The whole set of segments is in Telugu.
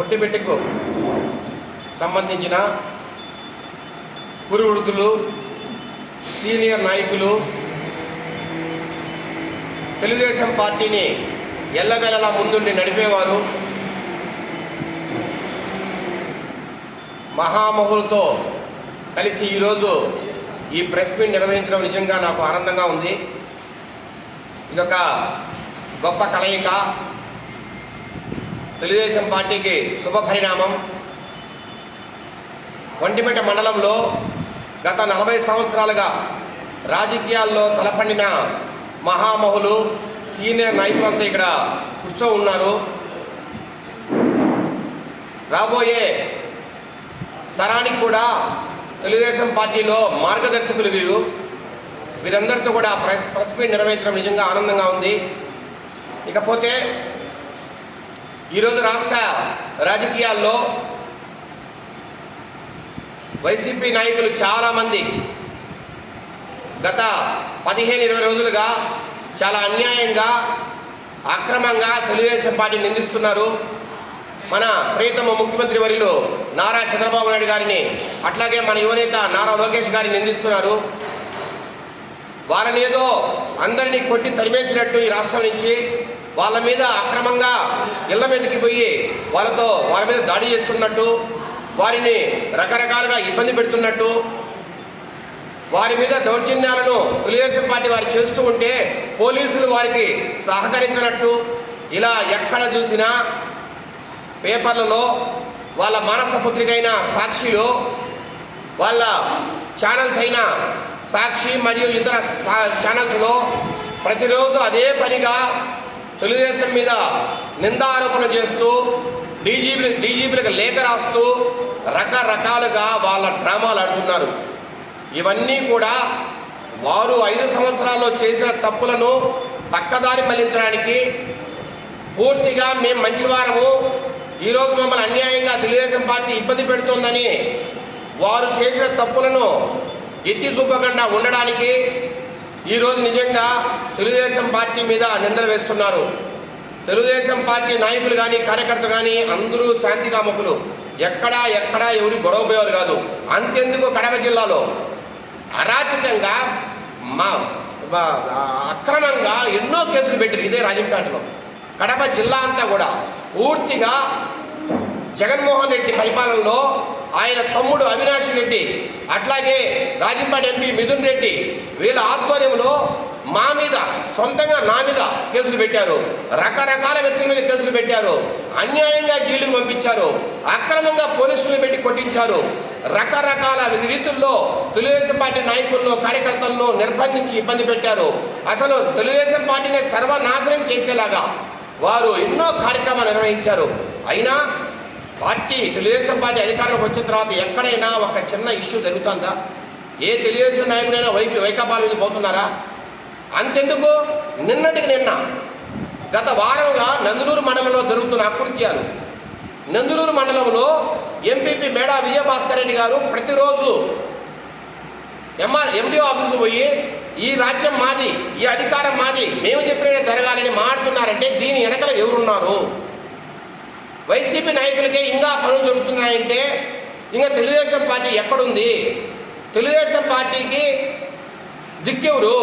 ఒంటిమిట్టకు సంబంధించిన పురువృత్తులు సీనియర్ నాయకులు తెలుగుదేశం పార్టీని ఎల్లవేళలా ముందుండి నడిపేవారు. మహామహులతో కలిసి ఈరోజు ఈ ప్రెస్ మీట్ నిర్వహించడం నిజంగా నాకు ఆనందంగా ఉంది. ఇదొక గొప్ప కలయిక. తెలుగుదేశం పార్టీకి శుభ పరిణామం. ఒంటిమిట్ట మండలంలో గత నలభై సంవత్సరాలుగా రాజకీయాల్లో తలపండిన మహామహులు సీనియర్ నాయకులంతా ఇక్కడ కూర్చో ఉన్నారు. రాబోయే తరానికి కూడా తెలుగుదేశం పార్టీలో మార్గదర్శకులు వీరు. వీరందరితో కూడా ప్రెస్ ప్రెస్ మీట్ నిర్వహించడం నిజంగా ఆనందంగా ఉంది. ఇకపోతే ఈరోజు రాష్ట్ర రాజకీయాల్లో వైసీపీ నాయకులు చాలామంది గత పదిహేను ఇరవై రోజులుగా చాలా అన్యాయంగా అక్రమంగా తెలుగుదేశం పార్టీని నిందిస్తున్నారు. మన ప్రియతమ ముఖ్యమంత్రి వర్యులు నారా చంద్రబాబు నాయుడు గారిని అట్లాగే మన యువనేత నారా లోకేష్ గారిని నిందిస్తున్నారు. వాళ్ళని ఏదో అందరినీ కొట్టి తరిమేసినట్టు ఈ రాష్ట్రం నుంచి వాళ్ళ మీద అక్రమంగా ఇళ్ళ మీదకి పోయి వాళ్ళతో వాళ్ళ మీద దాడి చేస్తున్నట్టు వారిని రకరకాలుగా ఇబ్బంది పెడుతున్నట్టు వారి మీద దౌర్జన్యాలను తెలుగుదేశం పార్టీ వారు చేస్తూ ఉంటే పోలీసులు వారికి సహకరించినట్టు ఇలా ఎక్కడ చూసినా పేపర్లలో వాళ్ళ మానస పుత్రిక సాక్షిలో వాళ్ళ ఛానల్స్ అయిన సాక్షి మరియు ఇతర సా- ఛానల్స్లో ప్రతిరోజు అదే పనిగా తెలుగుదేశం మీద నిందారోపణ చేస్తూ డీజీపీ డీజీపీలకు లేఖ రాస్తూ రకరకాలుగా వాళ్ళ డ్రామాలు ఆడుతున్నారు. ఇవన్నీ కూడా వారు ఐదు సంవత్సరాల్లో చేసిన తప్పులను పక్కదారి మళ్ళించడానికి పూర్తిగా మేము మంచివారము. ఈరోజు మమ్మల్ని అన్యాయంగా తెలుగుదేశం పార్టీ ఇబ్బంది పెడుతోందని వారు చేసిన తప్పులను ఎత్తి చూపకుండా ఉండడానికి ఈరోజు నిజంగా తెలుగుదేశం పార్టీ మీద నిందలు వేస్తున్నారు. తెలుగుదేశం పార్టీ నాయకులు కానీ కార్యకర్తలు కానీ అందరూ శాంతి కాముకులు ఎక్కడా ఎక్కడా ఎవరి గొడవ పోయేవారు కాదు. అంతెందుకు కడప జిల్లాలో? అరాచకంగా మా మా- అక్రమంగా ఎన్నో కేసులు పెట్టారు ఇదే రాజంపేటలో. కడప జిల్లా అంతా కూడా పూర్తిగా జగన్మోహన్ రెడ్డి పరిపాలనలో ఆయన తమ్ముడు అవినాష్ రెడ్డి అట్లాగే రాజంపాటి ఎంపీ మిథున్ రెడ్డి వీళ్ళ ఆధ్వర్యంలో మా మీద సొంతంగా నా మీద కేసులు పెట్టారు. రకరకాల వ్యక్తుల మీద కేసులు పెట్టారు. అన్యాయంగా జైలుకు పంపించారు. అక్రమంగా పోలీసులు పెట్టి కొట్టించారు. రకరకాల రీతుల్లో తెలుగుదేశం పార్టీ నాయకులను కార్యకర్తలను నిర్బంధించి ఇబ్బంది పెట్టారు. అసలు తెలుగుదేశం పార్టీని సర్వనాశనం చేసేలాగా వారు ఎన్నో కార్యక్రమాలు నిర్వహించారు. అయినా పార్టీ తెలుగుదేశం పార్టీ అధికారంలోకి వచ్చిన తర్వాత ఎక్కడైనా ఒక చిన్న ఇష్యూ జరుగుతుందా? ఏ తెలుగుదేశం నాయకుడైనా వైపు వైకాపాల మీద పోతున్నారా? అంతెందుకు? నిన్నటికి నిన్న గత వారంగా నందులూరు మండలంలో జరుగుతున్న అకృత్యాలు. నందులూరు మండలంలో ఎంపీపీ మేడా విజయభాస్కర్ రెడ్డి గారు ప్రతిరోజు ఎంఆర్ ఎండిఓ ఆఫీసు పోయి ఈ రాజ్యం మాది ఈ అధికారం మాది మేము చెప్పినట్టే జరగాలని మాట్లాడుతున్నారంటే దీని వెనకల ఎవరున్నారు? వైసీపీ నాయకులకే ఇంకా పనులు జరుగుతున్నాయంటే ఇంకా తెలుగుదేశం పార్టీ ఎక్కడుంది? తెలుగుదేశం పార్టీకి దిక్కెవరు?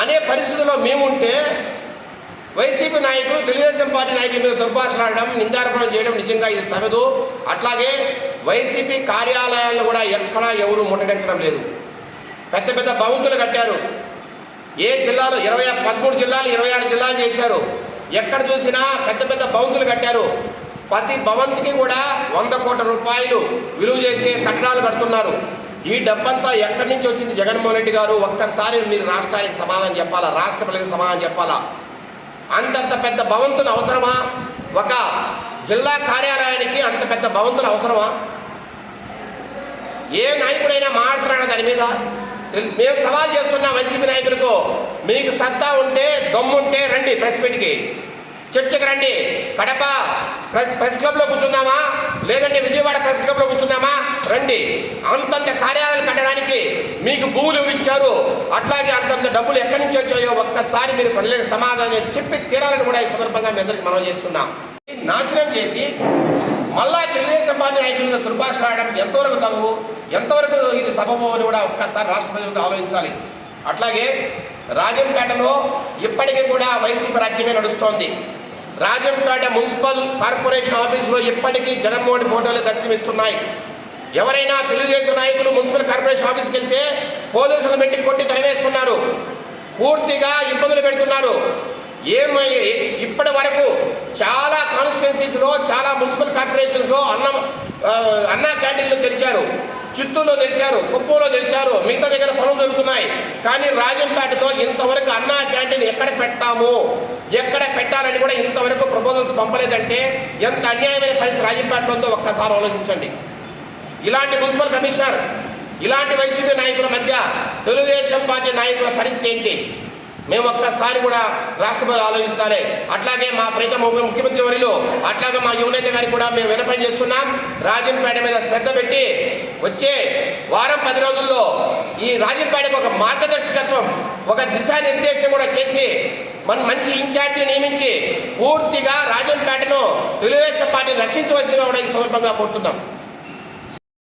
అనే పరిస్థితుల్లో మేముంటే వైసీపీ నాయకులు తెలుగుదేశం పార్టీ నాయకుల మీద దుర్భాషలాడడం నిందారోపణం చేయడం నిజంగా ఇది తగదు. అట్లాగే వైసీపీ కార్యాలయాలను కూడా ఎక్కడా ఎవరు ముట్టడించడం లేదు. పెద్ద పెద్ద భవంతులు కట్టారు. ఏ జిల్లాలో? ఇరవై పదమూడు జిల్లాలు ఇరవై ఆరు జిల్లాలు చేశారు. ఎక్కడ చూసినా పెద్ద పెద్ద భవంతులు కట్టారు. ప్రతి భవంతికి కూడా వంద కోట్ల రూపాయలు విలువ చేసే కట్టడాలు కడుతున్నారు. ఈ డబ్బంతా ఎక్కడి నుంచి వచ్చింది జగన్మోహన్ రెడ్డి గారు? ఒక్కసారి మీరు రాష్ట్రానికి సమాధానం చెప్పాలా? రాష్ట్ర ప్రజలకు సమాధానం చెప్పాలా? అంతంత పెద్ద భవంతులు అవసరమా? ఒక జిల్లా కార్యాలయానికి అంత పెద్ద భవంతులు అవసరమా? ఏ నాయకుడైనా మాట్లాడుతున్నాడా దాని మీద? మేము సవాల్ చేస్తున్నాం వైసీపీ నాయకులకు మీకు సత్తా ఉంటే దమ్ముంటే రండి ప్రెస్ మీట్కి. చర్చకు రండి. కడప ప్రెస్ ప్రెస్ క్లబ్లో కూర్చుందామా? లేదంటే విజయవాడ ప్రెస్ క్లబ్లో కూర్చుందామా? రండి. అంతంత కార్యాలయాలు కట్టడానికి మీకు భూములు ఇచ్చారు అట్లాగే అంతంత డబ్బులు ఎక్కడి నుంచి వచ్చాయో ఒక్కసారి మీరు ప్రజలకు సమాధానం చెప్పి తీరాలని కూడా ఈ సందర్భంగా మీ అందరికి మనం చేస్తున్నాం. నాశనం చేసి మళ్ళా తెలుగుదేశం పార్టీ నాయకులుగా దుర్భాష రాయడం ఎంతవరకు తగు ఎంతవరకు ఇది సబబు అని కూడా ఒక్కసారి రాష్ట్రపతి ఆలోచించాలి. అట్లాగే రాజంపేటలో ఇప్పటికీ కూడా వైసీపీ రాజ్యమే నడుస్తోంది. రాజంపేట మున్సిపల్ కార్పొరేషన్ ఆఫీసులో ఇప్పటికీ జగన్మోహన్ ఫోటోలు దర్శనమిస్తున్నాయి. ఎవరైనా తెలుగుదేశం నాయకులు మున్సిపల్ కార్పొరేషన్ ఆఫీస్కి వెళ్తే పోలీసులు పెట్టి కొట్టి తరివేస్తున్నారు పూర్తిగా ఇబ్బందులు పెడుతున్నారు. ఏమై ఇప్పటి వరకు చాలా కాన్స్టిట్యున్సీస్లో చాలా మున్సిపల్ కార్పొరేషన్స్లో అన్నం అన్నా క్యాంటీన్లు తెరిచారు. చిత్తూరులో తెరిచారు కుప్పంలో తెరిచారు మిగతా దగ్గర పనులు జరుగుతున్నాయి కానీ రాజంపేటతో ఇంతవరకు అన్నా క్యాంటీన్ ఎక్కడ పెట్టాము ఎక్కడ పెట్టాలని కూడా ఇంతవరకు ప్రపోజల్స్ పంపలేదంటే ఎంత అన్యాయమైన పరిస్థితి రాజంపేటలో ఉందో ఒక్కసారి ఆలోచించండి. ఇలాంటి మున్సిపల్ కమిషనర్ ఇలాంటి వైసీపీ నాయకుల మధ్య తెలుగుదేశం పార్టీ నాయకుల పరిస్థితి ఏంటి? మేము ఒక్కసారి కూడా రాష్ట్రపతి ఆలోచించాలి. అట్లాగే మా ప్రీతం ముఖ్యమంత్రి వరిలో అట్లాగే మా యువనేత గారికి కూడా మేము వినపం చేస్తున్నాం. రాజంపేట మీద శ్రద్ధ పెట్టి వచ్చే వారం పది రోజుల్లో ఈ రాజంపేటకు ఒక మార్గదర్శకత్వం ఒక దిశానిర్దేశం కూడా చేసి మన మంచి ఇన్ఛార్జిని నియమించి పూర్తిగా రాజంపేటను తెలుగుదేశం పార్టీని రక్షించవలసిందిగా కూడా ఈ సందర్భంగా కోరుతున్నాం.